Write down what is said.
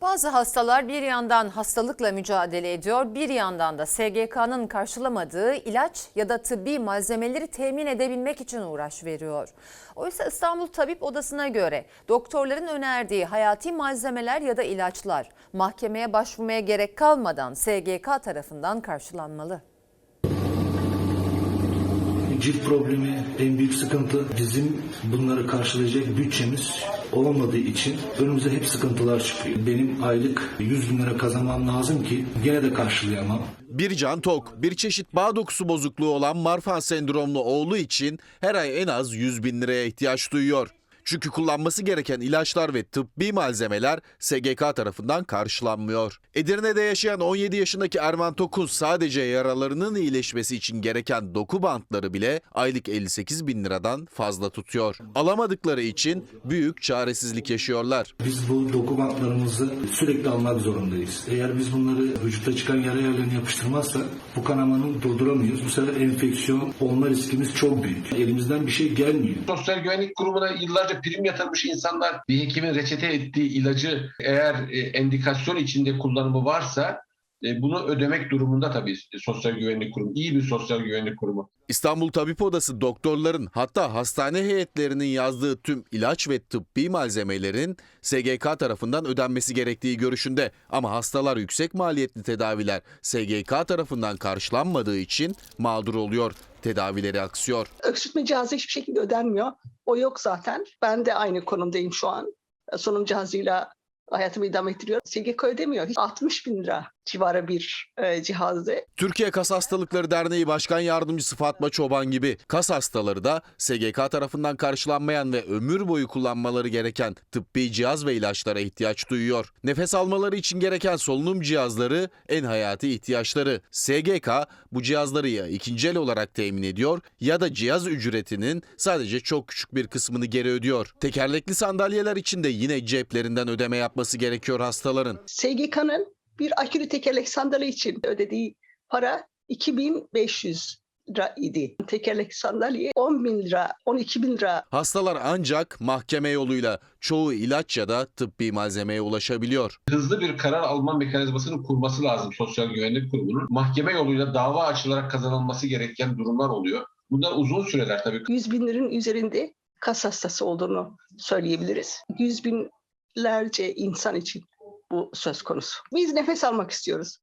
Bazı hastalar bir yandan hastalıkla mücadele ediyor, bir yandan da SGK'nın karşılamadığı ilaç ya da tıbbi malzemeleri temin edebilmek için uğraş veriyor. Oysa İstanbul Tabip Odası'na göre doktorların önerdiği hayati malzemeler ya da ilaçlar mahkemeye başvurmaya gerek kalmadan SGK tarafından karşılanmalı. Cilt problemi en büyük sıkıntı bizim bunları karşılayacak bütçemiz olmadığı için önümüze hep sıkıntılar çıkıyor. Benim aylık 100 bin lira kazanmam lazım ki gene de karşılayamam. Bir can tok, bir çeşit bağ dokusu bozukluğu olan Marfan sendromlu oğlu için her ay en az 100 bin liraya ihtiyaç duyuyor. Çünkü kullanması gereken ilaçlar ve tıbbi malzemeler SGK tarafından karşılanmıyor. Edirne'de yaşayan 17 yaşındaki Erman Tokun sadece yaralarının iyileşmesi için gereken doku bantları bile aylık 58 bin liradan fazla tutuyor. Alamadıkları için büyük çaresizlik yaşıyorlar. Biz bu doku bantlarımızı sürekli almak zorundayız. Eğer biz bunları vücutta çıkan yara yerlerine yapıştırmazsak bu kanamanı durduramıyoruz. Bu sefer enfeksiyon olma riskimiz çok büyük. Elimizden bir şey gelmiyor. Sosyal Güvenlik Kurumu'na yıllarca prim yatırmış insanlar bir hekimin reçete ettiği ilacı eğer e, endikasyon içinde kullanımı varsa e, bunu ödemek durumunda tabii Sosyal Güvenlik Kurumu. iyi bir Sosyal Güvenlik Kurumu. İstanbul Tabip Odası doktorların hatta hastane heyetlerinin yazdığı tüm ilaç ve tıbbi malzemelerin SGK tarafından ödenmesi gerektiği görüşünde. Ama hastalar yüksek maliyetli tedaviler SGK tarafından karşılanmadığı için mağdur oluyor. Tedavileri aksıyor. öksürtme cihazı hiçbir şekilde ödenmiyor. O yok zaten. Ben de aynı konumdayım şu an. Solunum cihazıyla hayatımı idame ettiriyor. SGK ödemiyor. 60 bin lira civarı bir e, cihazdı. Türkiye Kas Hastalıkları Derneği Başkan Yardımcısı Fatma Çoban gibi kas hastaları da SGK tarafından karşılanmayan ve ömür boyu kullanmaları gereken tıbbi cihaz ve ilaçlara ihtiyaç duyuyor. Nefes almaları için gereken solunum cihazları en hayati ihtiyaçları. SGK bu cihazları ya ikinci el olarak temin ediyor ya da cihaz ücretinin sadece çok küçük bir kısmını geri ödüyor. Tekerlekli sandalyeler için de yine ceplerinden ödeme yapması gerekiyor hastaların. SGK'nın bir akülü tekerlek sandalye için ödediği para 2500 lira idi. Tekerlek sandalye 10 bin lira, 12 bin lira Hastalar ancak mahkeme yoluyla çoğu ilaç ya da tıbbi malzemeye ulaşabiliyor. Hızlı bir karar alma mekanizmasını kurması lazım Sosyal Güvenlik Kurumu'nun. Mahkeme yoluyla dava açılarak kazanılması gereken durumlar oluyor. Bunlar uzun süreler tabii. 100 binlerin üzerinde kas hastası olduğunu söyleyebiliriz. Yüz binlerce insan için bu söz konusu. Biz nefes almak istiyoruz.